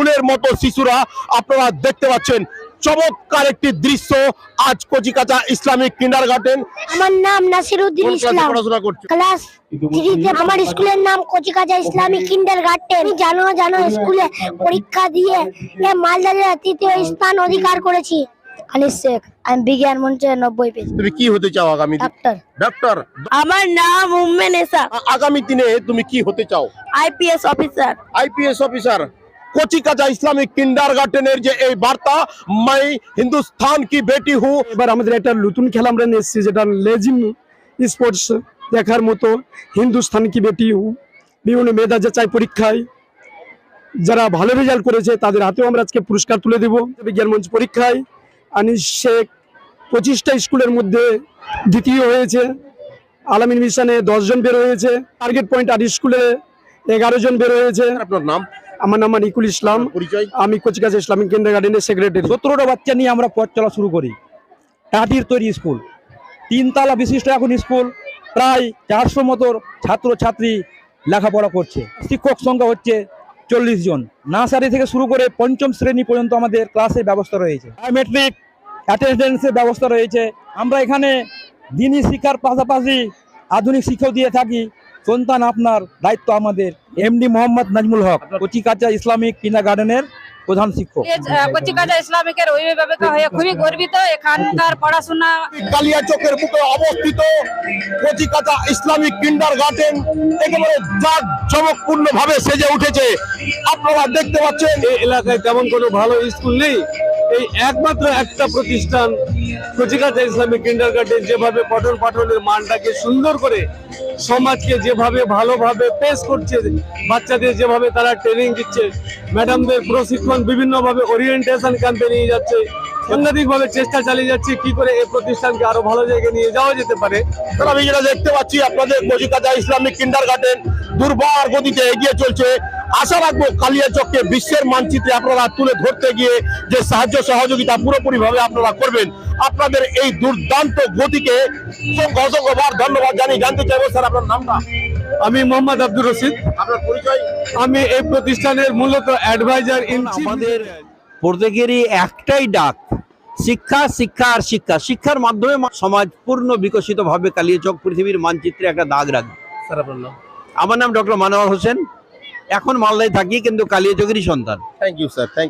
ফুলের মতো শিশুরা আপনারা দেখতে পাচ্ছেন। চমৎকার একটি দৃশ্য আজ কচিকাচা ইসলামিক কিন্ডার গার্ডেন আমার নাম নাসিরউদ্দিন ইসলাম। পড়াশোনা করছে ক্লাস থ্রিতে আমার স্কুলের নাম কচিকাজা ইসলামিক কিন্ডার গার্ডেন জানো জানো স্কুলে পরীক্ষা দিয়ে এ মালদারে তৃতীয় স্থান অধিকার করেছি। আনিস শেখ আমি বিজ্ঞান মঞ্চে নব্বই পেয়েছি। তুমি কি হতে চাও আগামী দিনে? ডাক্তার। ডাক্তার। আমার নাম উম্মে নেসা। আ- আগামী দিনে তুমি কি হতে চাও? IPS officer. IPS officer. Kachikacha Islamic কিন্ডার গার্ডেনের যে এই বার্তা, মাই হিন্দুস্থান কি বেটি হু? এবার আমাদের একটা নতুন খেলা আমরা এসেছি, যেটা লেজিম স্পোর্টস দেখার মতো, হিন্দুস্থান কি বেটি হু? বিভিন্ন মেধা যে চাই পরীক্ষায় যারা ভালো রেজাল্ট করেছে, তাদের হাতেও আমরা আজকে পুরস্কার তুলে দেব। বিজ্ঞান মঞ্চ পরীক্ষায় আনিস শেখ পঁচিশটা স্কুলের মধ্যে দ্বিতীয় হয়েছে, আলামিন মিশনে দশজন বের হয়েছে। টার্গেট পয়েন্ট আর স্কুলে এগারো জন বের হয়েছে। আপনার নাম? আমার নাম মানিকুল ইসলাম। পরিচয়? আমি কচিকাছা ইসলামিক কেন্দ্র গার্ডেনের সেক্রেটারি সতেরোটা বাচ্চা নিয়ে আমরা পথ চলা শুরু করি। টাটির তৈরি স্কুল। তিনতলা বিশিষ্ট এখন স্কুল। প্রায় চারশো মতো ছাত্র ছাত্রী লেখাপড়া করছে। শিক্ষক সংখ্যা হচ্ছে চল্লিশ জন। নার্সারি থেকে শুরু করে পঞ্চম শ্রেণি পর্যন্ত আমাদের ক্লাসের ব্যবস্থা রয়েছে। বায়োমেট্রিক অ্যাটেন্ডেন্সের ব্যবস্থা রয়েছে। আমরা এখানে দিনই শিক্ষার পাশাপাশি আধুনিক শিক্ষাও দিয়ে থাকি। সন্তান আপনার দায়িত্ব আমাদের। এমডি মোহাম্মদ নাজমুল হক কচিকাচা ইসলামিক কিনা গার্ডেনের প্রধান শিক্ষক। কচিকাটা ইসলামিকের অভিভাবক হয়ে খুবই গর্বিত। এখানকার পড়াশোনা কালিয়া চোখের বুকে অবস্থিত কচিকাতা ইসলামিক কিন্ডার গার্ডেন একেবারে জাক চমকপূর্ণ ভাবে সেজে উঠেছে। আপনারা দেখতে পাচ্ছেন এই এলাকায় তেমন কোনো ভালো স্কুল নেই। এই একমাত্র একটা প্রতিষ্ঠান কচিকাচা ইসলামিক কিন্ডার গার্ডেন যেভাবে পঠন পাঠনের মানটাকে সুন্দর করে সমাজকে যেভাবে ভালোভাবে পেশ করছে, বাচ্চাদের যেভাবে তারা ট্রেনিং দিচ্ছে ম্যাডামদের প্রশিক্ষণ বিভিন্নভাবে ওরিয়েন্টেশন ক্যাম্পে নিয়ে যাচ্ছে, সাংঘাতিকভাবে চেষ্টা চালিয়ে যাচ্ছে, কি করে এই প্রতিষ্ঠানকে আরও ভালো জায়গায় নিয়ে যাওয়া যেতে পারে। আমি যেটা দেখতে পাচ্ছি, আপনাদের কচিকাতা ইসলামিক কিন্ডার গার্ডেন দুর্বার গতিতে এগিয়ে চলছে। আশা রাখব কালিয়াচককে বিশ্বের মানচিত্রে আপনারা তুলে ধরতে গিয়ে যে সাহায্য সহযোগিতা পুরোপুরি ভাবে আপনারা করবেন আপনাদের এই দুর্দান্ত গতিকে অসংখ্য অসংখ্যবার ধন্যবাদ জানিয়ে জানতে চাইব। স্যার আপনার নামটা? আমি মোহাম্মদ আব্দুর রশিদ। আপনার পরিচয়? আমি এই প্রতিষ্ঠানের মূলত অ্যাডভাইজার ইন আমাদের প্রত্যেকেরই একটাই ডাক শিক্ষা শিক্ষা আর শিক্ষা। শিক্ষার মাধ্যমে সমাজ পূর্ণ বিকশিত ভাবে কালিয়াচক পৃথিবীর মানচিত্রে একটা দাগ রাখবে। আমার নাম ডক্টর মানোয়ার হোসেন। এখন মালদায় থাকি কিন্তু কালিয়াচকেরই সন্তান। Thank you sir thank